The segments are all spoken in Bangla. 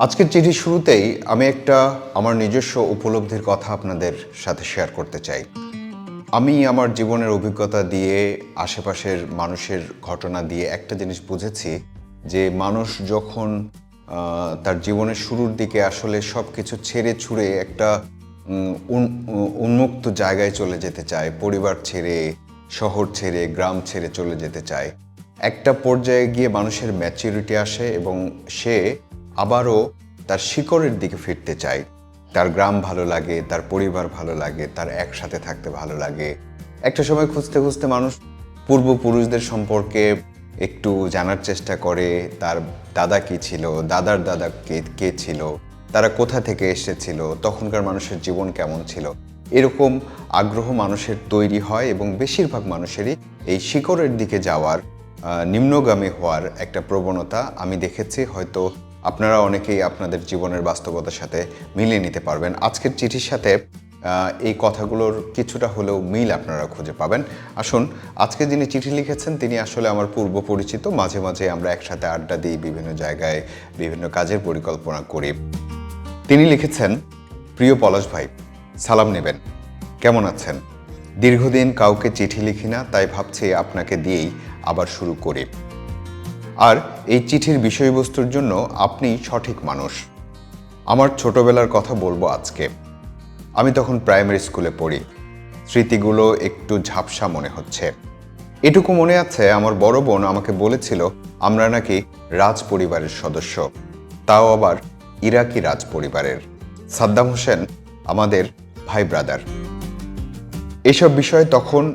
আজকের চিঠির শুরুতেই আমি একটা আমার নিজস্ব উপলব্ধির কথা আপনাদের সাথে শেয়ার করতে চাই। আমি আমার জীবনের অভিজ্ঞতা দিয়ে, আশেপাশের মানুষের ঘটনা দিয়ে একটা জিনিস বুঝেছি যে মানুষ যখন তার জীবনের শুরুর দিকে আসলে সব কিছু ছেড়ে ছুড়ে একটা উন- উন্মুক্ত জায়গায় চলে যেতে চায়, পরিবার ছেড়ে, শহর ছেড়ে, গ্রাম ছেড়ে চলে যেতে চায়, একটা পর্যায়ে গিয়ে মানুষের ম্যাচুরিটি আসে এবং সে আবারও তার শিকড়ের দিকে ফিরতে চায় তার গ্রাম ভালো লাগে, তার পরিবার ভালো লাগে, তার একসাথে থাকতে ভালো লাগে। একটা সময় খুঁজতে খুঁজতে মানুষ পূর্বপুরুষদের সম্পর্কে একটু জানার চেষ্টা করে, তার দাদা কি ছিল, দাদার দাদা কে কে ছিল, তারা কোথা থেকে এসেছিল, তখনকার মানুষের জীবন কেমন ছিল। এরকম আগ্রহ মানুষের তৈরি হয় এবং বেশিরভাগ মানুষেরই এই শিকড়ের দিকে যাওয়ার নিম্নগামী হওয়ার একটা প্রবণতা আমি দেখেছি। হয়তো আপনারা অনেকেই আপনাদের জীবনের বাস্তবতার সাথে মিলিয়ে নিতে পারবেন। আজকের চিঠির সাথে এই কথাগুলোর কিছুটা হলেও মিল আপনারা খুঁজে পাবেন। আসুন, আজকে যিনি চিঠি লিখেছেন, তিনি আসলে আমার পূর্ব পরিচিত। মাঝে মাঝে আমরা একসাথে আড্ডা দিই, বিভিন্ন জায়গায় বিভিন্ন কাজের পরিকল্পনা করি। তিনি লিখেছেন, প্রিয় পলাশ ভাই, সালাম নেবেন। কেমন আছেন? দীর্ঘদিন কাউকে চিঠি লিখি না, তাই ভাবছি আপনাকে দিয়েই আবার শুরু করি। আর এই চিঠির বিষয়বস্তুর জন্য আপনি সঠিক মানুষ। আমার ছোটবেলার কথা বলব আজকে। আমি তখন প্রাইমারি স্কুলে পড়ি। স্মৃতিগুলো একটু ঝাপসা মনে হচ্ছে। এটুকু মনে আছে, আমার বড় বোন আমাকে বলেছিল, আমরা নাকি রাজ পরিবারের সদস্য। তাও আবার ইরাকি রাজ পরিবারের সাদ্দাম হোসেন আমাদের ভাই ব্রাদার। এসব বিষয়ে তখন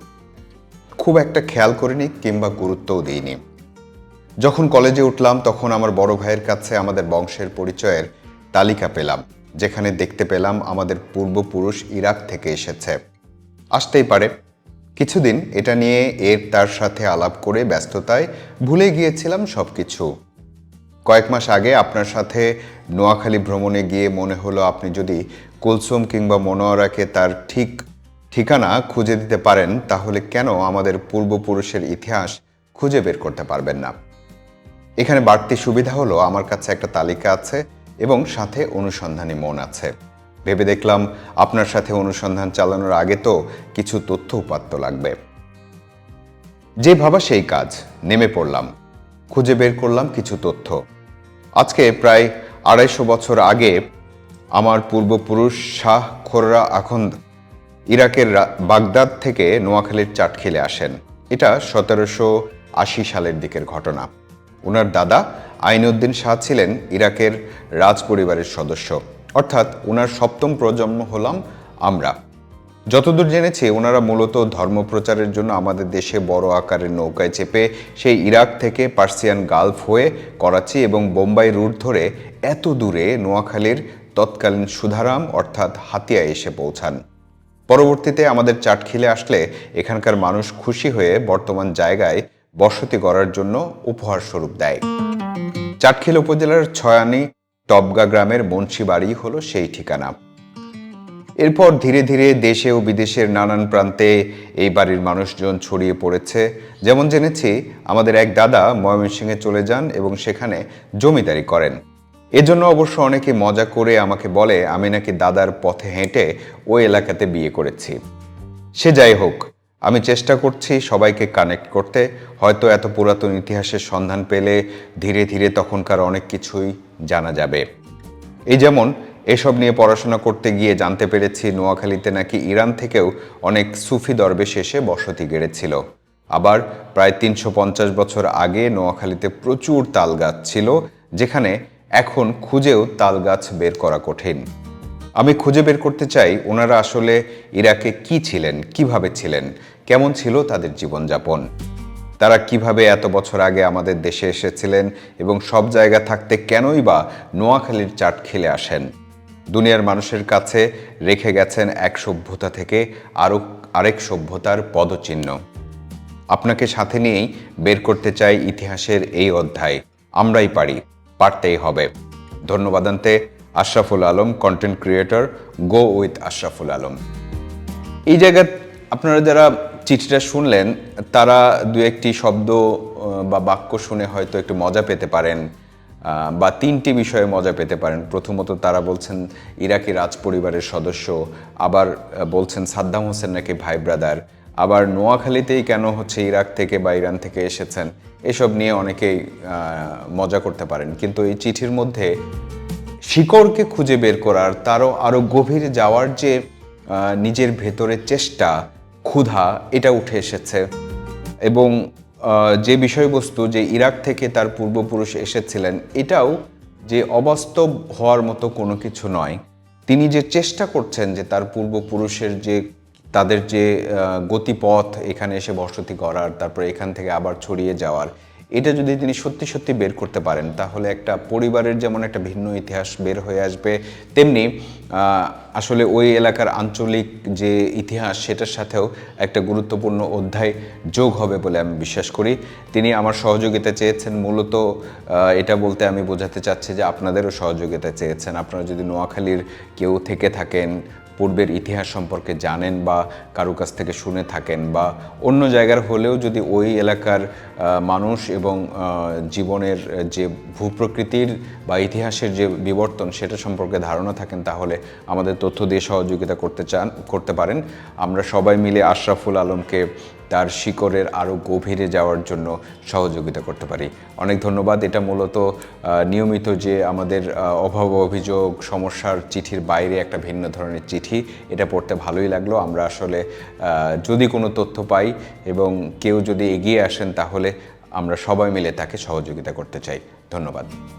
খুব একটা খেয়াল করিনি কিংবা গুরুত্বও দিইনি। যখন কলেজে উঠলাম, তখন আমার বড় ভাইয়ের কাছে আমাদের বংশের পরিচয়ের তালিকা পেলাম, যেখানে দেখতে পেলাম আমাদের পূর্বপুরুষ ইরাক থেকে এসেছে। আসতেই পারে, কিছুদিন এটা নিয়ে এর তার সাথে আলাপ করে ব্যস্ততায় ভুলে গিয়েছিলাম সব কিছু কয়েক মাস আগে আপনার সাথে নোয়াখালী ভ্রমণে গিয়ে মনে হলো আপনি যদি কুলসুম কিংবা মনোয়ারাকে তার ঠিক ঠিকানা খুঁজে দিতে পারেন, তাহলে কেন আমাদের পূর্বপুরুষের ইতিহাস খুঁজে বের করতে পারবেন না? এখানে বাড়তি সুবিধা হলো আমার কাছে একটা তালিকা আছে এবং সাথে অনুসন্ধানী মন আছে। ভেবে দেখলাম আপনার সাথে অনুসন্ধান চালানোর আগে তো কিছু তথ্য উপাত্ত লাগবে। যে ভাবা সেই কাজ, নেমে পড়লাম। খুঁজে বের করলাম কিছু তথ্য। আজকে প্রায় আড়াইশো বছর আগে আমার পূর্বপুরুষ শাহ খোররা আখন্দ ইরাকের বাগদাদ থেকে নোয়াখালীর চাটখিলে আসেন। এটা সতেরোশো আশি সালের দিকের ঘটনা। ওনার দাদা আইনউদ্দিন শাহ ছিলেন ইরাকের রাজ পরিবারের সদস্য। অর্থাৎ ওনার সপ্তম প্রজন্ম হলাম আমরা। যতদূর জেনেছি ওনারা মূলত ধর্মপ্রচারের জন্য আমাদের দেশে বড় আকারের নৌকায় চেপে সেই ইরাক থেকে পার্সিয়ান গালফ হয়ে করাচি এবং বোম্বাই রুট ধরে এত দূরে নোয়াখালীর তৎকালীন সুধারাম অর্থাৎ হাতিয়া এসে পৌঁছান। পরবর্তীতে আমাদের চাটখিলে আসলে এখানকার মানুষ খুশি হয়ে বর্তমান জায়গায় বসতি করার জন্য উপহার স্বরূপ দেয়। চাটখিল উপজেলার ছয়ানি টবগা গ্রামের বংশী বাড়ি হলো সেই ঠিকানা। এরপর ধীরে ধীরে দেশে ও বিদেশের নানান প্রান্তে এই বাড়ির মানুষজন ছড়িয়ে পড়েছে। যেমন জেনেছি, আমাদের এক দাদা ময়মনসিংহে চলে যান এবং সেখানে জমিদারি করেন। এজন্য অবশ্য অনেকে মজা করে আমাকে বলে, আমি নাকি দাদার পথে হেঁটে ওই এলাকাতে বিয়ে করেছি। সে যাই হোক আমি চেষ্টা করছি সবাইকে কানেক্ট করতে। হয়তো এত পুরাতন ইতিহাসের সন্ধান পেলে ধীরে ধীরে তখনকার অনেক কিছুই জানা যাবে। এই যেমন, এসব নিয়ে পড়াশোনা করতে গিয়ে জানতে পেরেছি নোয়াখালীতে নাকি ইরান থেকেও অনেক সুফি দরবেশ এসে বসতি গেড়েছিল। আবার প্রায় তিনশো পঞ্চাশ বছর আগে নোয়াখালীতে প্রচুর তাল গাছ ছিল, যেখানে এখন খুঁজেও তাল গাছ বের করা কঠিন। আমি খুঁজে বের করতে চাই ওনারা আসলে ইরাকে কি ছিলেন, কীভাবে ছিলেন কেমন ছিল তাদের জীবনযাপন? তারা কীভাবে এত বছর আগে আমাদের দেশে এসেছিলেন এবং সব জায়গা থাকতে কেনই বা নোয়াখালীর চাট খেলে আসেন? দুনিয়ার মানুষের কাছে রেখে গেছেন এক সভ্যতা থেকে আরও আরেক সভ্যতার পদচিহ্ন। আপনাকে সাথে নিয়েই বের করতে চাই ইতিহাসের এই অধ্যায়। আমরাই পারি, পারতেই হবে। ধন্যবাদান্তে Ashraful Alam content creator go with Ashraful Alam. এই জায়গায় আপনারা যারা চিঠিটা শুনলেন, তারা দু একটি শব্দ বা বাক্য শুনে হয়তো একটু মজা পেতে পারেন বা তিনটি বিষয়ে মজা পেতে পারেন। প্রথমত তারা বলছেন, ইরাকি রাজ পরিবারের সদস্য, আবার বলছেন, সাদ্দাম হোসেন নাকি ভাই ব্রাদার, আবার নোয়াখালীতেই কেন হচ্ছে ইরাক থেকে বা ইরান থেকে এসেছেন, এসব নিয়ে অনেকেই মজা করতে পারেন। কিন্তু এই চিঠির মধ্যে শিকড়কে খুঁজে বের করার, তারও আরও গভীরে যাওয়ার যে নিজের ভেতরের চেষ্টা ক্ষুধা, এটা উঠে এসেছে। এবং যে বিষয়বস্তু যে ইরাক থেকে তার পূর্বপুরুষ এসেছিলেন, এটাও যে অবাস্তব হওয়ার মতো কোনো কিছু নয়। তিনি যে চেষ্টা করছেন যে তার পূর্বপুরুষের যে, তাদের যে গতিপথ, এখানে এসে বসতি করার তারপরে এখান থেকে আবার ছড়িয়ে যাওয়ার এটা যদি তিনি সত্যি সত্যি বের করতে পারেন, তাহলে একটা পরিবারের যেমন একটা ভিন্ন ইতিহাস বের হয়ে আসবে, তেমনি আসলে ওই এলাকার আঞ্চলিক যে ইতিহাস সেটার সাথেও একটা গুরুত্বপূর্ণ অধ্যায় যোগ হবে বলে আমি বিশ্বাস করি। তিনি আমার সহযোগিতা চেয়েছেন, মূলত এটা বলতে আমি বোঝাতে চাচ্ছি যে আপনাদেরও সহযোগিতা চেয়েছেন। আপনারা যদি নোয়াখালীর কেউ থেকে থাকেন পূর্বের ইতিহাস সম্পর্কে জানেন বা কারও কাছ থেকে শুনে থাকেন বা অন্য জায়গার হলেও যদি ওই এলাকার মানুষ এবং জীবনের যে ভূপ্রকৃতির বা ইতিহাসের যে বিবর্তন সেটা সম্পর্কে ধারণা থাকেন, তাহলে আমাদের তথ্য দিয়ে সহযোগিতা করতে চান, করতে পারেন। আমরা সবাই মিলে আশরাফুল আলমকে তার শিকড়ের আরও গভীরে যাওয়ার জন্য সহযোগিতা করতে পারি। অনেক ধন্যবাদ। এটা মূলত নিয়মিত যে আমাদের অভাব অভিযোগ, সমস্যার চিঠির বাইরে একটা ভিন্ন ধরনের চিঠি, এটা পড়তে ভালোই লাগল। আমরা আসলে যদি কোনো তথ্য পাই এবং কেউ যদি এগিয়ে আসেন তাহলে আমরা সবাই মিলে তাকে সহযোগিতা করতে চাই। ধন্যবাদ।